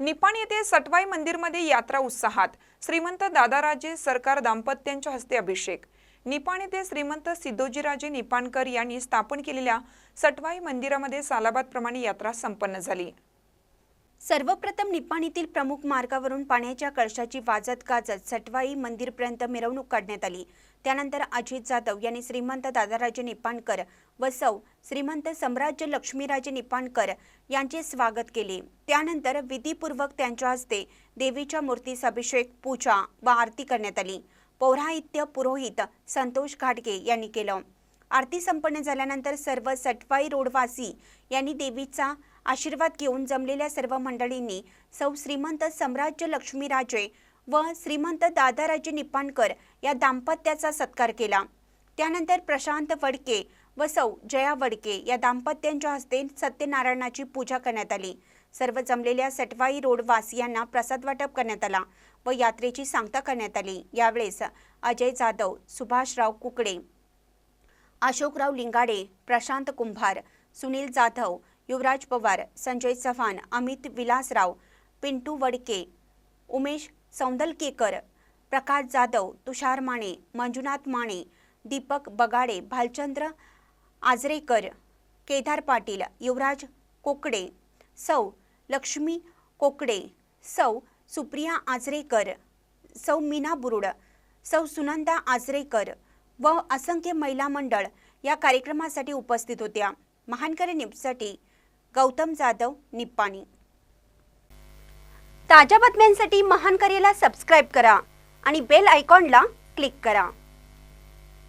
निपाण येथे सटवाई मंदिरमध्ये यात्रा उत्साहात. श्रीमंत दादाराजे सरकार दाम्पत्यांच्या हस्ते अभिषेक. निपाण येथे श्रीमंत सिद्धोजीराजे निपाणकर यांनी स्थापन केलेल्या सटवाई मंदिरामध्ये सालाबादप्रमाणे यात्रा संपन्न झाली. सर्वप्रथम निपाणीतील प्रमुख मार्गावरून पाण्याच्या कळशाची वाजत गाजत सटवाई मंदिरपर्यंत मिरवणूक काढण्यात आली. त्यानंतर अजित जाधव यांनी श्रीमंत दादाराजे निपाणकर व सौ श्रीमंत सम्राज्य लक्ष्मीराजे निपाणकर यांचे स्वागत केले. त्यानंतर विधीपूर्वक त्यांच्या हस्ते देवीच्या मूर्तीस अभिषेक पूजा व आरती करण्यात आली. पौराहित्य पुरोहित संतोष घाटगे यांनी केलं. आरती संपन्न झाल्यानंतर सर्व सटवाई रोडवासी यांनी देवीचा आशीर्वाद घेऊन जमलेल्या सर्व मंडळींनी सौ श्रीमंत सम्राज्य लक्ष्मीराजे व श्रीमंत दादाराजे निपाणकर या दाम्पत्याचा सत्कार केला. त्यानंतर प्रशांत वडके व सौ जया वडके या दाम्पत्यांच्या हस्ते सत्यनारायणाची पूजा करण्यात आली. सर्व जमलेल्या सटवाई रोड वासियांना प्रसाद वाटप करण्यात आला व यात्रेची सांगता करण्यात आली. यावेळेस अजय जाधव सुभाषराव कुकडे अशोकराव लिंगाडे प्रशांत कुंभार सुनील जाधव युवराज पवार संजय चव्हाण अमित विलासराव पिंटू वडके उमेश सौंदलकेकर प्रकाश जाधव तुषार माने मंजुनाथ माने दीपक बगाडे भालचंद्र आजरेकर केदार पाटील युवराज कोकडे सौ लक्ष्मी कोकडे सौ सुप्रिया आजरेकर सौ मीना बुरुड सौ सुनंदा आजरेकर व असंख्य महिला मंडळ या कार्यक्रमासाठी उपस्थित होत्या. महानकरी न्यूजसाठी गौतम जाधव निप्पाणी. ताज्या बातम्यांसाठी महानकरेला सबस्क्राईब करा आणि बेल आयकॉनला क्लिक करा.